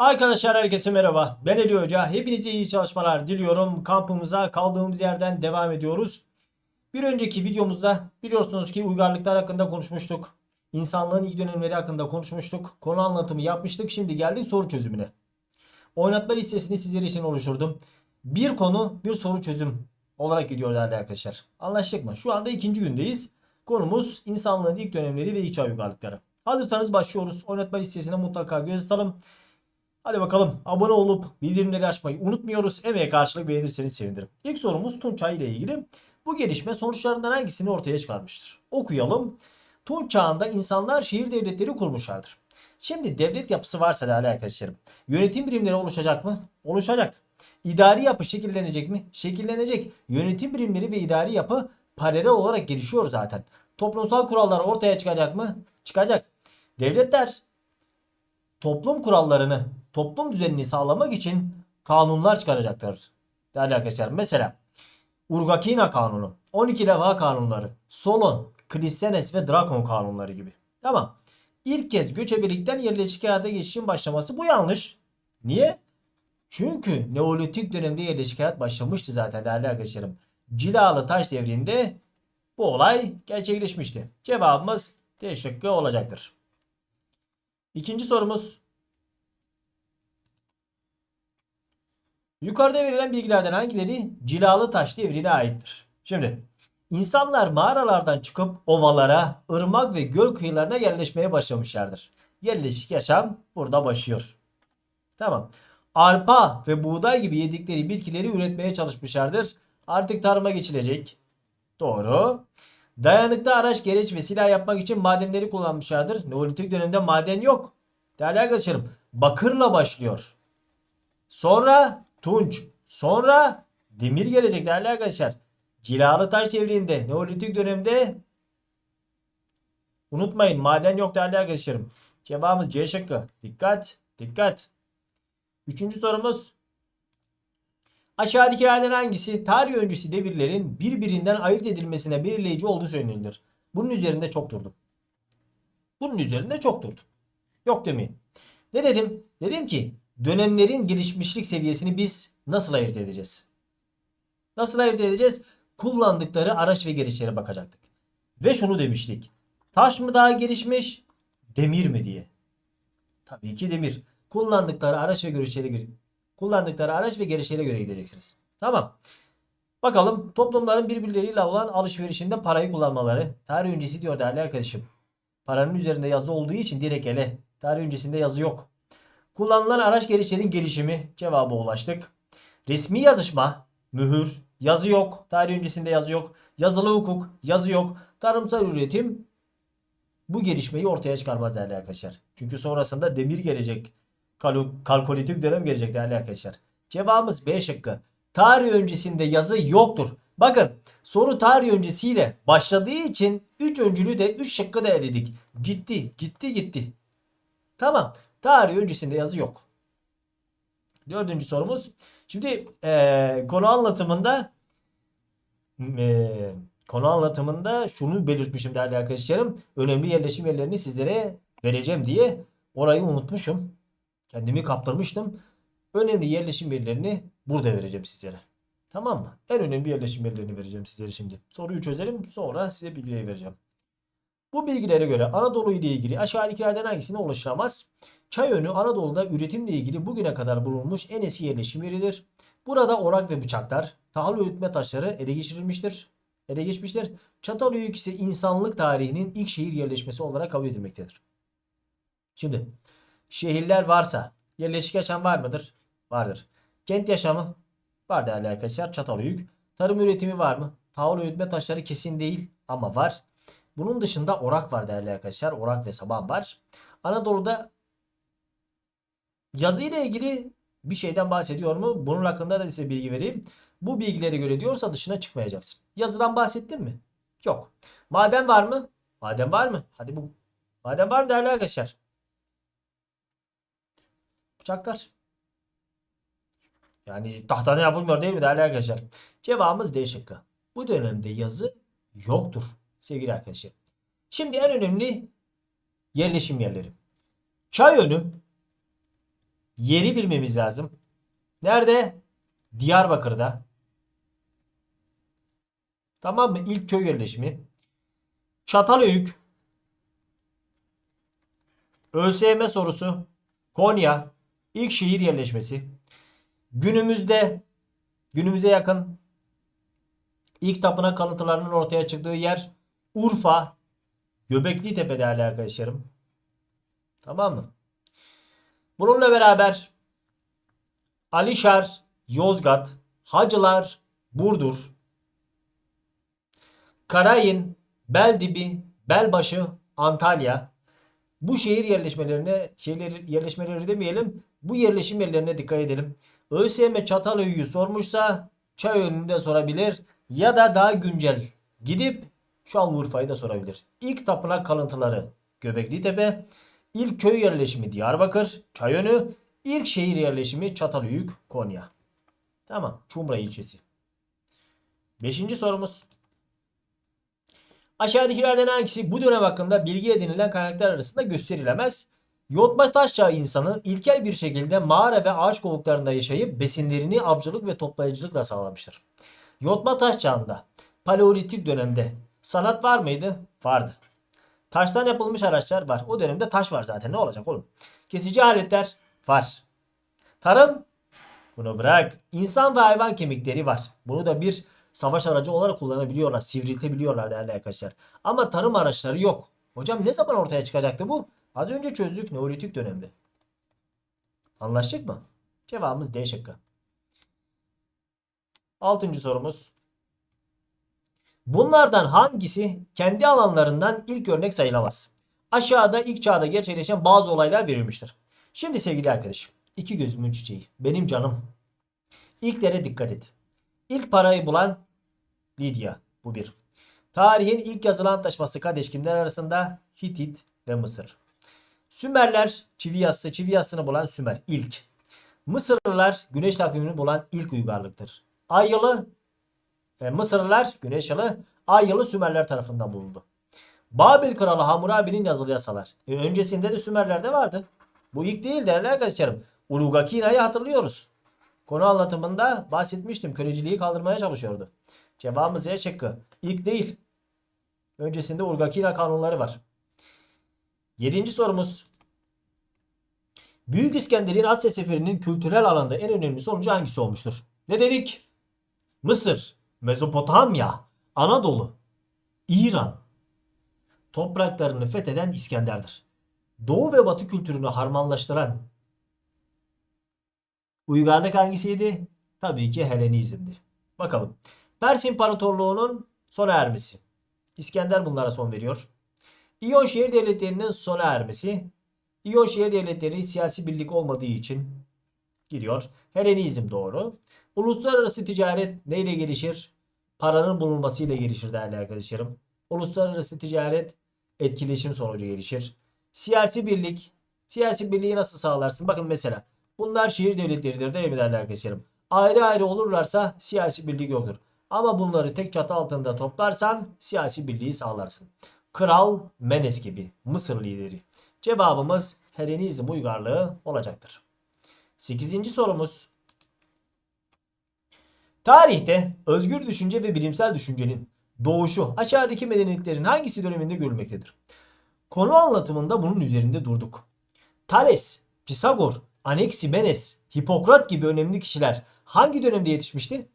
Arkadaşlar herkese merhaba. Ben Ali Hoca. Hepinize iyi çalışmalar diliyorum. Kampımıza kaldığımız yerden devam ediyoruz. Bir önceki videomuzda biliyorsunuz ki uygarlıklar hakkında konuşmuştuk. İnsanlığın ilk dönemleri hakkında konuşmuştuk. Konu anlatımı yapmıştık. Şimdi geldik soru çözümüne. Oynatma listesini sizler için oluşturdum. Bir konu bir soru çözüm olarak gidiyor değerli arkadaşlar. Anlaştık mı? Şu anda ikinci gündeyiz. Konumuz insanlığın ilk dönemleri ve ilk çağ uygarlıkları. Hazırsanız başlıyoruz. Oynatma listesine mutlaka göz atalım. Hadi bakalım abone olup bildirimleri açmayı unutmuyoruz. Emeğe karşılık beğenirseniz sevinirim. İlk sorumuz Tunç Çağı ile ilgili. Bu gelişme sonuçlarından hangisini ortaya çıkarmıştır? Okuyalım. Tunç çağında insanlar şehir devletleri kurmuşlardır. Şimdi devlet yapısı varsa değerli arkadaşlarım. Yönetim birimleri oluşacak mı? Oluşacak. İdari yapı şekillenecek mi? Şekillenecek. Yönetim birimleri ve idari yapı paralel olarak gelişiyor zaten. Toplumsal kurallar ortaya çıkacak mı? Çıkacak. Devletler toplum kurallarını, toplum düzenini sağlamak için kanunlar çıkaracaklar. Değerli arkadaşlar mesela Urgakina kanunu, 12 levha kanunları, Solon, Klisenes ve Drakon kanunları gibi. Tamam. İlk kez göçebelikten yerleşik hayata geçişin başlaması bu yanlış. Niye? Çünkü Neolitik dönemde yerleşik hayat başlamıştı zaten değerli arkadaşlarım. Cilalı taş devrinde bu olay gerçekleşmişti. Cevabımız D şıkkı olacaktır. İkinci sorumuz. Yukarıda verilen bilgilerden hangileri cilalı taş devrine aittir? Şimdi insanlar mağaralardan çıkıp ovalara, ırmak ve göl kıyılarına yerleşmeye başlamışlardır. Yerleşik yaşam burada başlıyor. Tamam. Arpa ve buğday gibi yedikleri bitkileri üretmeye çalışmışlardır. Artık tarıma geçilecek. Doğru. Dayanıklı araç, gereç ve silah yapmak için madenleri kullanmışlardır. Neolitik dönemde maden yok. Değerli arkadaşlarım bakırla başlıyor. Sonra tunç. Sonra demir gelecek değerli arkadaşlar. Cilalı taş devrinde Neolitik dönemde unutmayın maden yok değerli arkadaşlarım. Cevabımız C şıkkı. Dikkat. Dikkat. Üçüncü sorumuz. Aşağıdakilerden hangisi tarih öncesi devirlerin birbirinden ayırt edilmesine belirleyici olduğu söylenilir? Bunun üzerinde çok durdum. Bunun üzerinde çok durdum. Yok demeyin. Ne dedim? Dedim ki dönemlerin gelişmişlik seviyesini biz nasıl ayırt edeceğiz? Nasıl ayırt edeceğiz? Kullandıkları araç ve gereçlere bakacaktık. Ve şunu demiştik. Taş mı daha gelişmiş, demir mi diye. Tabii ki demir. Kullandıkları araç ve gereçlere göre kullandıkları araç ve gereçlere göre gideceksiniz. Tamam. Bakalım toplumların birbirleriyle olan alışverişinde parayı kullanmaları. Tarih öncesi diyor değerli arkadaşım. Paranın üzerinde yazı olduğu için direkt ele. Tarih öncesinde yazı yok. Kullanılan araç gereçlerin gelişimi cevaba ulaştık. Resmi yazışma, mühür, yazı yok. Tarih öncesinde yazı yok. Yazılı hukuk, yazı yok. Tarımsal üretim bu gelişmeyi ortaya çıkarmaz değerli arkadaşlar. Çünkü sonrasında demir gelecek. Kal- kalkolitik dönem gelecek değerli arkadaşlar. Cevabımız B şıkkı. Tarih öncesinde yazı yoktur. Bakın soru tarih öncesiyle başladığı için 3 öncülü de 3 şıkkı da eledik. Gitti, gitti, gitti. Tamam. Tarih öncesinde yazı yok. Dördüncü sorumuz. Şimdi eee, konu anlatımında eee, konu anlatımında şunu belirtmişim değerli arkadaşlarım. Önemli yerleşim yerlerini sizlere vereceğim diye orayı unutmuşum. Kendimi kaptırmıştım. Önemli yerleşim yerlerini burada vereceğim sizlere. Tamam mı? En önemli yerleşim yerlerini vereceğim sizlere şimdi. Soruyu çözelim sonra size bilgileri vereceğim. Bu bilgilere göre Anadolu ile ilgili aşağıdakilerden hangisine ulaşılamaz? Çayönü Anadolu'da üretimle ilgili bugüne kadar bulunmuş en eski yerleşim yeridir. Burada orak ve bıçaklar, tahıl öğütme taşları ele geçirilmiştir. Ele geçmiştir. Çatalhöyük ise insanlık tarihinin ilk şehir yerleşmesi olarak kabul edilmektedir. Şimdi şehirler varsa yerleşik yaşam var mıdır? Vardır. Kent yaşamı var değerli arkadaşlar. Çatalhöyük. Tarım üretimi var mı? Tahıl öğütme taşları kesin değil ama var. Bunun dışında orak var değerli arkadaşlar. Orak ve saban var. Anadolu'da yazı ile ilgili bir şeyden bahsediyor mu? Bunun hakkında da size bilgi vereyim. Bu bilgilere göre diyorsa dışına çıkmayacaksın. Yazıdan bahsettin mi? Yok. Maden var mı? Maden var mı? Hadi bu. Maden var mı değerli arkadaşlar? Bıçaklar. Yani tahtadan yapılmıyor değil mi değerli arkadaşlar? Cevabımız D şıkkı. Bu dönemde yazı yoktur sevgili arkadaşlar. Şimdi en önemli yerleşim yerleri. Çayönü Yeri bilmemiz lazım. Nerede? Diyarbakır'da. Tamam mı? İlk köy yerleşimi. Çatalhöyük. ÖSYM sorusu. Konya. İlk şehir yerleşmesi. Günümüzde günümüze yakın ilk tapınak kalıntılarının ortaya çıktığı yer Urfa. Göbekli Tepe değerli arkadaşlarım. Tamam mı? Bununla beraber Alişar, Yozgat, Hacılar, Burdur, Karayın, Beldibi, Belbaşı, Antalya. Bu şehir yerleşmelerine, şehir yerleşmeleri demeyelim, bu yerleşim yerlerine dikkat edelim. ÖSYM Çatalhöyük'ü sormuşsa çay önünde sorabilir ya da daha güncel gidip Şanlıurfa'yı da sorabilir. İlk tapınak kalıntıları Göbekli Tepe, ilk köy yerleşimi Diyarbakır, Çayönü, ilk şehir yerleşimi Çatalhöyük, Konya. Tamam, Çumra ilçesi. Beşinci sorumuz. Aşağıdakilerden hangisi bu dönem hakkında bilgi edinilen kaynaklar arasında gösterilemez? Yontma taş çağı insanı ilkel bir şekilde mağara ve ağaç kovuklarında yaşayıp besinlerini avcılık ve toplayıcılıkla sağlamıştır. Yontma taş çağında paleolitik dönemde sanat var mıydı? Vardı. Taştan yapılmış araçlar var. O dönemde taş var zaten. Ne olacak oğlum? Kesici aletler var. Tarım bunu bırak. İnsan ve hayvan kemikleri var. Bunu da bir savaş aracı olarak kullanabiliyorlar. Sivriltebiliyorlar değerli arkadaşlar. Ama tarım araçları yok. Hocam ne zaman ortaya çıkacaktı bu? Az önce çözdük Neolitik dönemde. Anlaştık mı? Cevabımız D şıkkı. Altıncı sorumuz. Bunlardan hangisi kendi alanlarından ilk örnek sayılamaz? Aşağıda ilk çağda gerçekleşen bazı olaylar verilmiştir. Şimdi sevgili arkadaşım, iki gözümün çiçeği, benim canım. İlklere dikkat et. İlk parayı bulan Lidya, bu bir. Tarihin ilk yazılı antlaşması Kadeş kimler arasında? Hitit ve Mısır. Sümerler çivi yazısı, çivi yazısını bulan Sümer ilk. Mısırlılar güneş takvimini bulan ilk uygarlıktır. Ay yılı e, Mısırlılar güneş yılı ay yılı Sümerler tarafından bulundu. Babil kralı Hammurabi'nin yazılı yasalar. E, öncesinde de Sümerler'de vardı. Bu ilk değil değerli arkadaşlarım. Ulugakina'yı hatırlıyoruz. Konu anlatımında bahsetmiştim. Köleciliği kaldırmaya çalışıyordu. Cevabımız E şıkkı. İlk değil. Öncesinde Urgakina kanunları var. Yedinci sorumuz. Büyük İskender'in Asya seferinin kültürel alanda en önemli sonucu hangisi olmuştur? Ne dedik? Mısır, Mezopotamya, Anadolu, İran topraklarını fetheden İskender'dir. Doğu ve Batı kültürünü harmanlaştıran uygarlık hangisiydi? Tabii ki Helenizm'di. Bakalım. Pers İmparatorluğu'nun sona ermesi. İskender bunlara son veriyor. İyon şehir devletlerinin sona ermesi. İyon şehir devletleri siyasi birlik olmadığı için gidiyor. Helenizm doğru. Uluslararası ticaret neyle gelişir? Paranın bulunmasıyla gelişir değerli arkadaşlarım. Uluslararası ticaret etkileşim sonucu gelişir. Siyasi birlik. Siyasi birliği nasıl sağlarsın? Bakın mesela bunlar şehir devletleridir değil mi değerli arkadaşlarım? Ayrı ayrı olurlarsa siyasi birlik yoktur. Ama bunları tek çatı altında toplarsan siyasi birliği sağlarsın. Kral Menes gibi Mısır lideri. Cevabımız Helenizm uygarlığı olacaktır. 8. sorumuz. Tarihte özgür düşünce ve bilimsel düşüncenin doğuşu aşağıdaki medeniyetlerin hangisi döneminde görülmektedir? Konu anlatımında bunun üzerinde durduk. Thales, Pisagor, Anaximenes, Hipokrat gibi önemli kişiler hangi dönemde yetişmişti?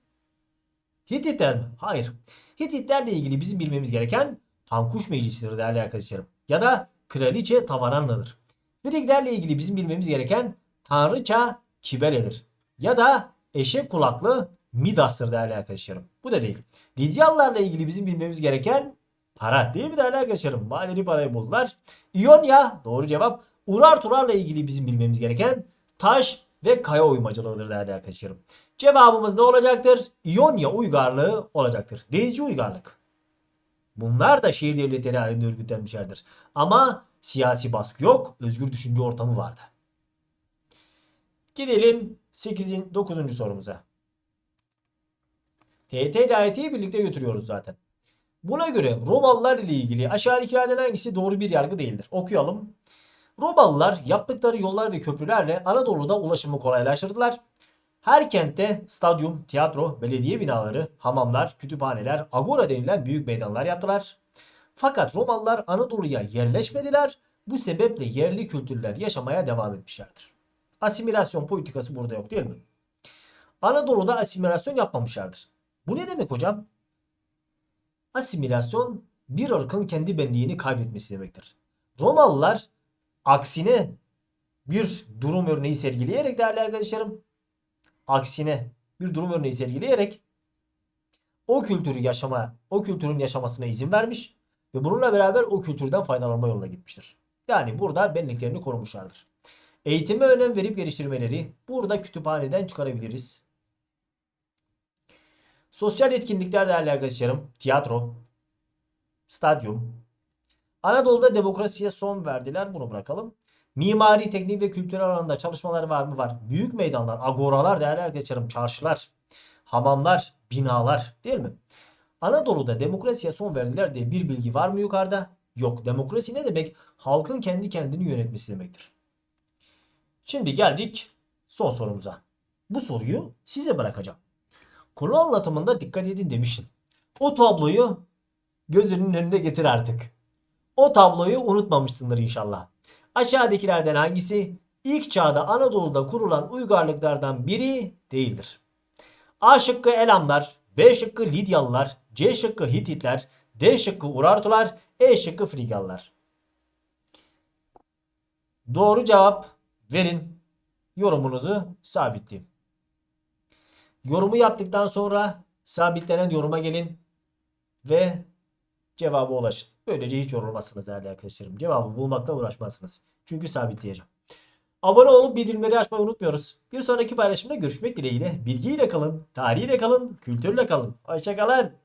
Hititler mi? Hayır. Hititlerle ilgili bizim bilmemiz gereken Tankuş Meclisi'dir değerli arkadaşlarım. Ya da Kraliçe Tavaranna'dır. Friglerle ilgili bizim bilmemiz gereken Tanrıça Kibele'dir. Ya da eşek kulaklı Midas'tır değerli arkadaşlarım. Bu da değil. Lidyalılarla ilgili bizim bilmemiz gereken para değil mi değerli arkadaşlarım? Madeni parayı buldular. İonya doğru cevap. Urartularla ilgili bizim bilmemiz gereken taş ve kaya oymacılığıdır değerli arkadaşlarım. Cevabımız ne olacaktır? İonya uygarlığı olacaktır. Denizci uygarlık. Bunlar da şehir devletleri halinde örgütlenmişlerdir. Ama siyasi baskı yok, özgür düşünce ortamı vardı. Gidelim 8. 9. sorumuza. TT ile AYT'yi birlikte götürüyoruz zaten. Buna göre Romalılar ile ilgili aşağıdakilerden hangisi doğru bir yargı değildir? Okuyalım. Romalılar yaptıkları yollar ve köprülerle Anadolu'da ulaşımı kolaylaştırdılar. Her kentte stadyum, tiyatro, belediye binaları, hamamlar, kütüphaneler, agora denilen büyük meydanlar yaptılar. Fakat Romalılar Anadolu'ya yerleşmediler. Bu sebeple yerli kültürler yaşamaya devam etmişlerdir. Asimilasyon politikası burada yok değil mi? Anadolu'da asimilasyon yapmamışlardır. Bu ne demek hocam? Asimilasyon bir ırkın kendi benliğini kaybetmesi demektir. Romalılar aksine bir durum örneği sergileyerek değerli arkadaşlarım aksine bir durum örneği sergileyerek o kültürü yaşama, o kültürün yaşamasına izin vermiş ve bununla beraber o kültürden faydalanma yoluna gitmiştir. Yani burada benliklerini korumuşlardır. Eğitime önem verip geliştirmeleri burada kütüphaneden çıkarabiliriz. Sosyal etkinlikler değerli arkadaşlarım. Tiyatro, stadyum. Anadolu'da demokrasiye son verdiler. Bunu bırakalım. Mimari, teknik ve kültürel alanda çalışmaları var mı? Var. Büyük meydanlar, agoralar değerli arkadaşlarım. Çarşılar, hamamlar, binalar değil mi? Anadolu'da demokrasiye son verdiler diye bir bilgi var mı yukarıda? Yok. Demokrasi ne demek? Halkın kendi kendini yönetmesi demektir. Şimdi geldik son sorumuza. Bu soruyu size bırakacağım. Konu anlatımında dikkat edin demişim. O tabloyu gözünün önüne getir artık. O tabloyu unutmamışsındır inşallah. Aşağıdakilerden hangisi ilk çağda Anadolu'da kurulan uygarlıklardan biri değildir? A şıkkı Elamlar, B şıkkı Lidyalılar, C şıkkı Hititler, D şıkkı Urartular, E şıkkı Frigalılar. Doğru cevap verin. Yorumunuzu sabitleyin. Yorumu yaptıktan sonra sabitlenen yoruma gelin ve cevaba ulaşın. Böylece hiç yorulmazsınız değerli arkadaşlarım. Cevabı bulmakla uğraşmazsınız. Çünkü sabitleyeceğim. Abone olup bildirimleri açmayı unutmuyoruz. Bir sonraki paylaşımda görüşmek dileğiyle. Bilgiyle kalın, tarihiyle kalın, kültürle kalın. Hoşçakalın.